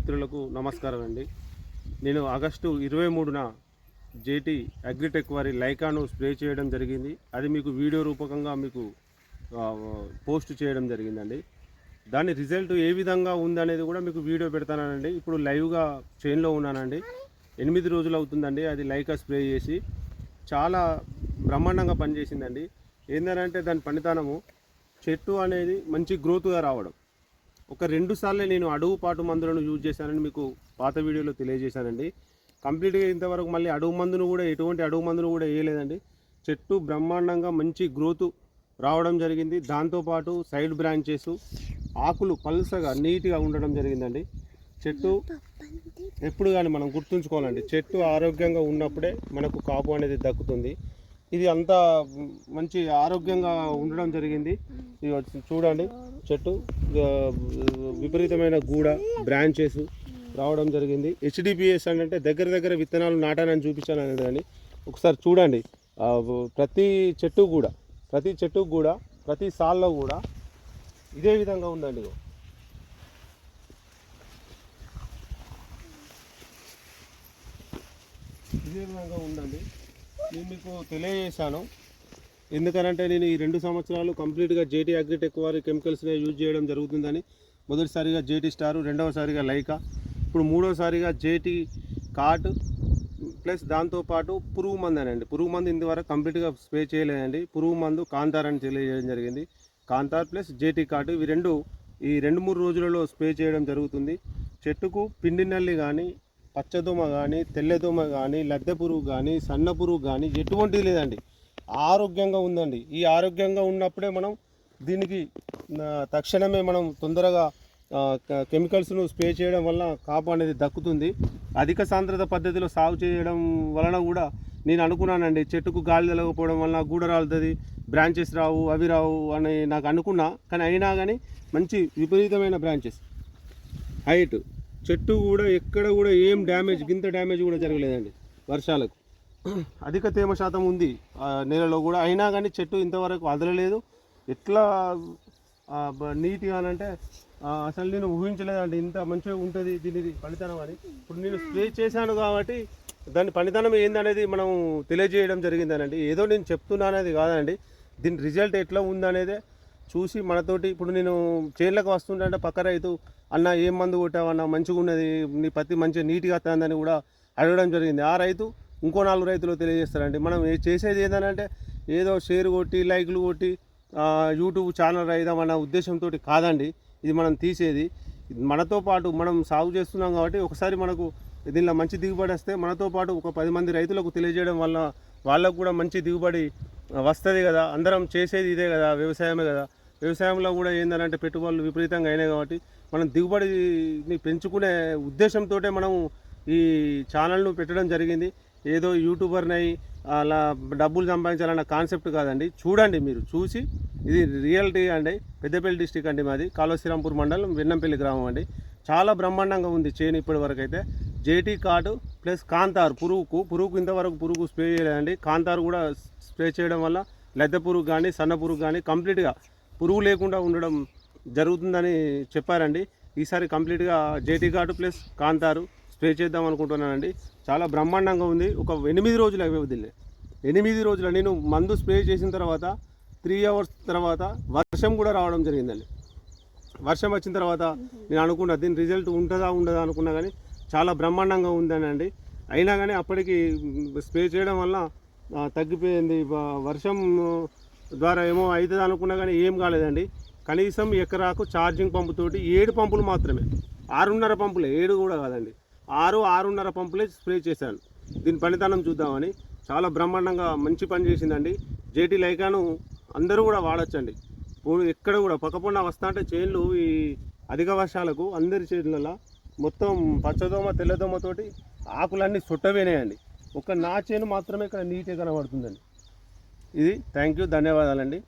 మిత్రులకు నమస్కారం అండి నేను ఆగస్టు ఇరవై మూడున జేటీ అగ్రిటెక్ వారి లైకాను స్ప్రే చేయడం జరిగింది. అది మీకు వీడియో రూపకంగా మీకు పోస్ట్ చేయడం జరిగిందండి. దాని రిజల్ట్ ఏ విధంగా ఉందనేది కూడా మీకు వీడియో పెడతానండి. ఇప్పుడు లైవ్గా చైన్లో ఉన్నానండి. ఎనిమిది రోజులు అవుతుందండి అది లైకా స్ప్రే చేసి. చాలా బ్రహ్మాండంగా పనిచేసిందండి. ఏంటంటే దాని పనితనము చెట్టు అనేది మంచి గ్రోత్గా రావడం. ఒక రెండు సార్లే నేను అడుగు పాటు మందులను యూజ్ చేశానని మీకు పాత వీడియోలో తెలియజేశానండి. కంప్లీట్గా ఇంతవరకు మళ్ళీ అడుగు మందును కూడా ఎటువంటి అడుగు మందును కూడా వేయలేదండి. చెట్టు బ్రహ్మాండంగా మంచి గ్రోత్ రావడం జరిగింది. దాంతోపాటు సైడ్ బ్రాంచెస్ ఆకులు పల్సగా నీట్గా ఉండడం జరిగిందండి. చెట్టు ఎప్పుడు కానీ మనం గుర్తుంచుకోవాలండి. చెట్టు ఆరోగ్యంగా ఉన్నప్పుడే మనకు కాపు అనేది దక్కుతుంది. ఇది అంతా మంచి ఆరోగ్యంగా ఉండడం జరిగింది. ఇది చూడండి చెట్టు విపరీతమైన గూడ బ్రాంచెస్ రావడం జరిగింది. హెచ్డిపిఎస్ అంటే దగ్గర దగ్గర విత్తనాలు నాటానని చూపించాను అనేది కానీ ఒకసారి చూడండి. ప్రతి చెట్టు కూడా ప్రతి చెట్టుకు కూడా ప్రతి సాల్లో కూడా ఇదే విధంగా ఉందండి ఇదే విధంగా ఉందండి. నేను మీకు తెలియజేశాను. ఎందుకనంటే నేను ఈ రెండు సంవత్సరాలు కంప్లీట్గా జేటీ అగ్రిటెక్ వారి కెమికల్స్నే యూజ్ చేయడం జరుగుతుందని మొదటిసారిగా జేటీ స్టారు రెండవసారిగా లైకా. ఇప్పుడు మూడోసారిగా జేటీ కాట్ ప్లస్ దాంతోపాటు పురుగు మందు అనండి పురుగు మందు ఇంతవరకు కంప్లీట్గా స్ప్రే చేయలేదండి. పురుగు మందు కాంతార్ అని తెలియజేయడం జరిగింది. కాంతార్ ప్లస్ జేటీ కాటు ఇవి రెండు ఈ రెండు మూడు రోజులలో స్ప్రే చేయడం జరుగుతుంది. చెట్టుకు పిండి నల్లి కానీ పచ్చదోమ కానీ తెల్లదోమ కానీ లద్దె పురుగు కానీ సన్న పురుగు కానీ ఎటువంటిది లేదండి. ఆరోగ్యంగా ఉందండి. ఈ ఆరోగ్యంగా ఉన్నప్పుడే మనం దీనికి తక్షణమే మనం తొందరగా క- కెమికల్స్ను స్ప్రే చేయడం వల్ల కాపు అనేది దక్కుతుంది. అధిక సాంద్రత పద్ధతిలో సాగు చేయడం వలన కూడా నేను అనుకున్నానండి. చెట్టుకు గాలి తలగకపోవడం వలన గూడ రాలుతుంది బ్రాంచెస్ రావు అవి రావు అని నాకు అనుకున్నా. కానీ అయినా కానీ మంచి విపరీతమైన బ్రాంచెస్. హైట్. చెట్టు కూడా ఎక్కడ కూడా ఏం డ్యామేజ్ గింత డ్యామేజ్ కూడా జరగలేదండి వర్షాలకు. అధిక తేమ శాతం ఉంది ఆ నేలలో కూడా. అయినా కానీ చెట్టు ఇంతవరకు వదలలేదు. ఎట్లా ఆ, నీట్గా అంటే అసలు నేను ఊహించలేదండి. ఇంత మంచిగా ఉంటుంది దీనిది పనితనం అని. ఇప్పుడు నేను స్ప్రే చేశాను కాబట్టి దాని పనితనం ఏందనేది మనం తెలియజేయడం జరిగిందనండి. ఏదో నేను చెప్తున్నానది కాదండి. దీని రిజల్ట్ ఎట్లా ఉందనేదే చూసి మనతోటి ఇప్పుడు నేను చేనులకు వస్తుంటే పక్క రైతు అన్న ఏం మందు కొట్టావన్న? మంచిగా ఉన్నది నీ పత్తి మంచిగా నీట్గా వస్తుందని కూడా అడగడం జరిగింది. ఆ రైతు ఇంకో నాలుగు రైతులు తెలియజేస్తారండి. మనం చేసేది ఏంటంటే ఏదో షేర్ కొట్టి లైక్లు కొట్టి యూట్యూబ్ ఛానల్ రైదాం అన్న ఉద్దేశంతో కాదండి. ఇది మనం తీసేది. మనతో పాటు మనం సాగు చేస్తున్నాం కాబట్టి ఒకసారి మనకు దీనిలో మంచి దిగుబడి వస్తే మనతో పాటు ఒక పది మంది రైతులకు తెలియజేయడం వల్ల వాళ్ళకు కూడా మంచి దిగుబడి వస్తుంది కదా. అందరం చేసేది ఇదే కదా వ్యవసాయమే కదా. వ్యవసాయంలో కూడా ఏంటంటే పెట్టుబడులు విపరీతంగా అయినాయి కాబట్టి మనం దిగుబడిని పెంచుకునే ఉద్దేశంతో మనం ఈ ఛానల్ను పెట్టడం జరిగింది. ఏదో యూట్యూబర్ని అలా డబ్బులు సంపాదించాలన్న కాన్సెప్ట్ కాదండి. చూడండి మీరు చూసి ఇది రియాలిటీ అండి. పెద్దపల్లి డిస్టిక్ అండి మాది. కాళోశ్రీరాంపూర్ మండలం వెన్నంపల్లి గ్రామం అండి. చాలా బ్రహ్మాండంగా ఉంది చేను ఇప్పటి వరకు అయితే జేటీ కార్డు ప్లస్ కాంతార్ పురుగుకు పురుగుకు ఇంతవరకు పురుగు స్ప్రే చేయలేదండి. కాంతారు కూడా స్ప్రే చేయడం వల్ల లద్దె పురుగు కానీ సన్న పురుగు కానీ కంప్లీట్గా పురుగు లేకుండా ఉండడం జరుగుతుందని చెప్పారండి. ఈసారి కంప్లీట్గా జేటీ ఘాటు ప్లస్ కాంతారు స్ప్రే చేద్దాం అనుకుంటున్నానండి. చాలా బ్రహ్మాండంగా ఉంది. ఒక ఎనిమిది రోజుల వ్యవధిలో ఎనిమిది రోజుల నేను మందు స్ప్రే చేసిన తర్వాత త్రీ అవర్స్ తర్వాత వర్షం కూడా రావడం జరిగిందండి. వర్షం వచ్చిన తర్వాత నేను అనుకున్నా దీని రిజల్ట్ ఉంటుందా ఉండదా అనుకున్నా కానీ చాలా బ్రహ్మాండంగా ఉందనండి. అయినా కానీ అప్పటికి స్ప్రే చేయడం వల్ల తగ్గిపోయింది. వర్షం ద్వారా ఏమో అవుతుంది అనుకున్నా కానీ ఏం కాలేదండి. కనీసం ఎకరాకు ఛార్జింగ్ పంపుతోటి ఏడు పంపులు మాత్రమే. ఆరున్నర పంపులే ఏడు కూడా కాదండి. ఆరు ఆరున్నర పంపులే స్ప్రే చేశాను. దీని పనితనం చూద్దామని. చాలా బ్రహ్మాండంగా మంచి పని చేసిందండి. జేటీ లైకాను అందరూ కూడా వాడచ్చండి. ఎక్కడ కూడా పక్కపొన్న వస్తా అంటే చేన్లు ఈ అధిక వర్షాలకు అందరి చేనులలో మొత్తం పచ్చదోమ తెల్లదోమతోటి ఆకులన్నీ సుట్టవేనాయండి. ఒక నా చేను మాత్రమే ఇక్కడ నీట్గా కనబడుతుందండి. ఇది. థ్యాంక్ యూ ధన్యవాదాలండి.